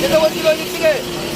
যেতে বলছিল ওই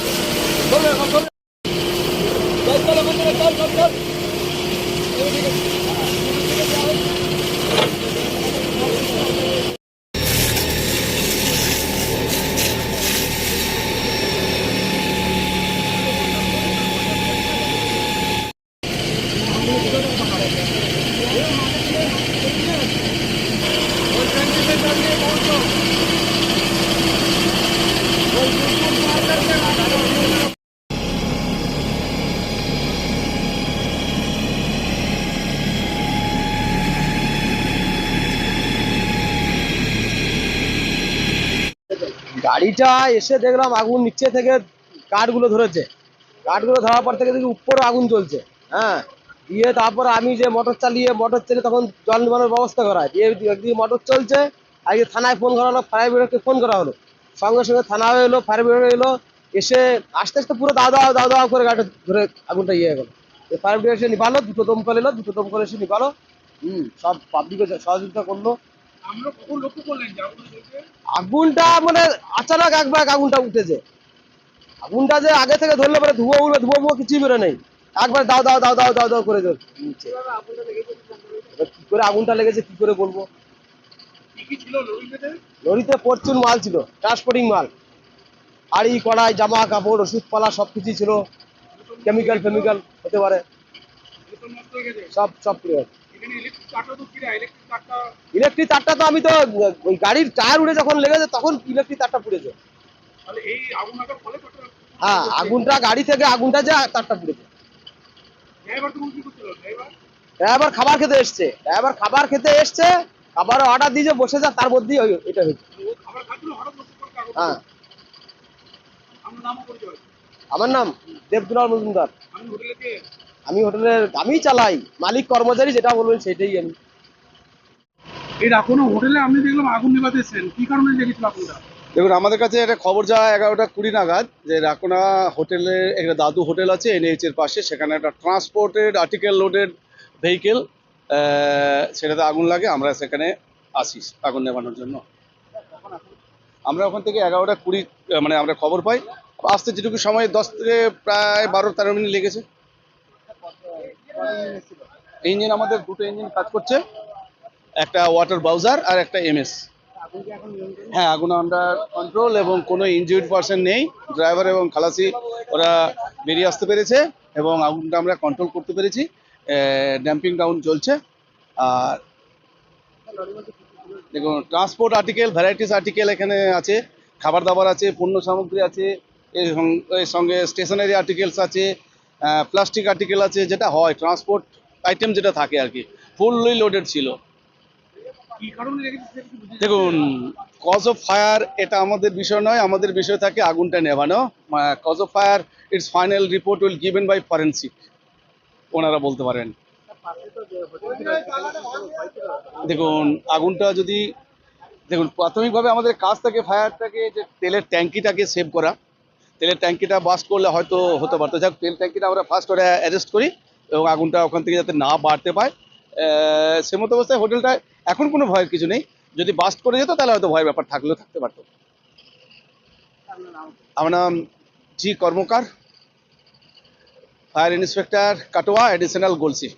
গাড়িটা এসে দেখলাম আগুন নিচে থেকে কাঠগুলো ধরেছে। কাঠগুলো ধরার পর থেকে দেখি উপরে আগুন চলছে হ্যাঁ দিয়ে তারপর আমি যে মোটর চালিয়ে মোটর চালিয়ে তখন জল নিবানোর ব্যবস্থা করা হয়। দিয়ে একদিকে মোটর চলছে, আগে থানায় ফোন করা হলো, ফায়ার ব্রিগেডকে ফোন করা হলো। সঙ্গে সঙ্গে থানা এলো, ফায়ার ব্রিগেড এলো, এসে আস্তে আস্তে পুরো দাও দাও দাও দাও করে গাড়িটা ধরে আগুনটা ইয়ে গেলো। ফায়ার ব্রিগেড এসে নিবালো দুটো দমকল এলো, দুটো দমকল এসে নিবালো হুম, সব পাবলিকে সহযোগিতা করল। আগুনটা মানে আচানক একবার আগুনটা উঠেছে। আগুনটা যে আগে থেকে ধরলে পরে ধুয়ো উঠবে ধুয়ো মুয়ো কিছুই বেরো নেই। একবার দাও দাও দাও দাও দাও দাও করে নিচ্ছে। কি করে আগুনটা লেগেছে কি করে বলব? লরিতে? প্রচুর মাল ছিল ট্রান্সপোর্টিং মাল। হাড়ি কড়াই জামা কাপড় ওষুধপালা সব কিছুই ছিল। কেমিক্যাল ফেমিক্যাল হতে পারে। সব সব। এখানে ইলেকট্রিক তারটা তো আমি তো ওই গাড়ির টায়ার উড়ে যখন লেগেছে তখন ইলেকট্রিক তারটা পুড়েছে। তাহলে এই আগুন ফলে কত হ্যাঁ আগুনটা গাড়ি থেকে আগুনটা যে তারটা পুড়েছে। ড্রাইভার খাবার খেতে এসছে। ড্রাইভার খাবার খেতে এসছে খাবার অর্ডার দিয়ে বসে যা তার মধ্যেই এটা হয়েছে। হ্যাঁ। আমার নাম দেবদুলাল মজুমদার। আমি হোটেলের আমি চালাই মালিক কর্মচারী যেটা বলবেন সেটাই আমি। এই রাখোনো হোটেলে আপনি দেখলাম আগুন নেভাতে এসেছেন কি কারণে লেগেছিল আগুনটা দেখুন আমাদের কাছে একটা খবর যায় এগারোটা কুড়ি নাগাদ যে রাকোনা হোটেলে একটা দাদু হোটেল আছে এনএইচ এর পাশে সেখানে একটা ট্রান্সপোর্টেড আর্টিকেল লোডেড ভেহিকেল সেটাতে আগুন লাগে আমরা সেখানে আসি আগুন নেভানোর জন্য। আমরা ওখান থেকে এগারোটা কুড়ি মানে আমরা খবর পাই আসতে যেটুকু সময়, দশ থেকে প্রায় বারো, তেরো মিনিট লেগেছে। ইঞ্জিন আমাদের দুটো ইঞ্জিন কাজ করছে। একটা ওয়াটার বাউজার আর একটা এমএস হ্যাঁ আগুন আন্ডার কন্ট্রোল এবং কোনো ইনজিউর্ড পার্সন নেই। ড্রাইভার এবং খালাসি, ওরা বেরিয়ে আসতে পেরেছে এবং আগুনটা আমরা কন্ট্রোল করতে পেরেছি। ড্যাম্পিং ডাউন চলছে। আর দেখুন ট্রান্সপোর্ট আর্টিকেল ভ্যারাইটিস আর্টিকেল এখানে আছে, খাবার দাবার আছে, পণ্য সামগ্রী আছে এর সঙ্গে স্টেশনারি আর্টিকেলস আছে প্লাস্টিক আর্টিকেল আছে, যেটা হয় ট্রান্সপোর্ট আইটেম যেটা থাকে আর কি ফুললি লোডেড ছিল। দেখুন কজ অফ ফায়ার এটা আমাদের বিষয় নয়, আমাদের বিষয় থাকে আগুনটা নেভানো। Cause of fire it's final report will given by forensic ওনারা বলতে পারেন। দেখুন, আগুনটা যদি, দেখুন, প্রাথমিকভাবে আমাদের কাজ থাকে ফায়ারটাকে যে তেলের ট্যাঙ্কিটাকে সেভ করা। তেলের ট্যাঙ্কিটা বাস্ট করলে হয়তো হতে পারতো। যাক, তেল ট্যাঙ্কিটা আমরা ফার্স্ট করে অ্যারেস্ট করি এবং আগুনটা ওখান থেকে যাতে না বাড়তে পায়। সে মতো অবস্থায় হোটেলটা এখন কোনো ভয়ের কিছু নেই। যদি বাস্ট করে যেত, তাহলে হয়তো ভয়ের ব্যাপার থাকলেও থাকতে পারতো। আমার নাম G Karmakar fire inspector Katwa additional glossy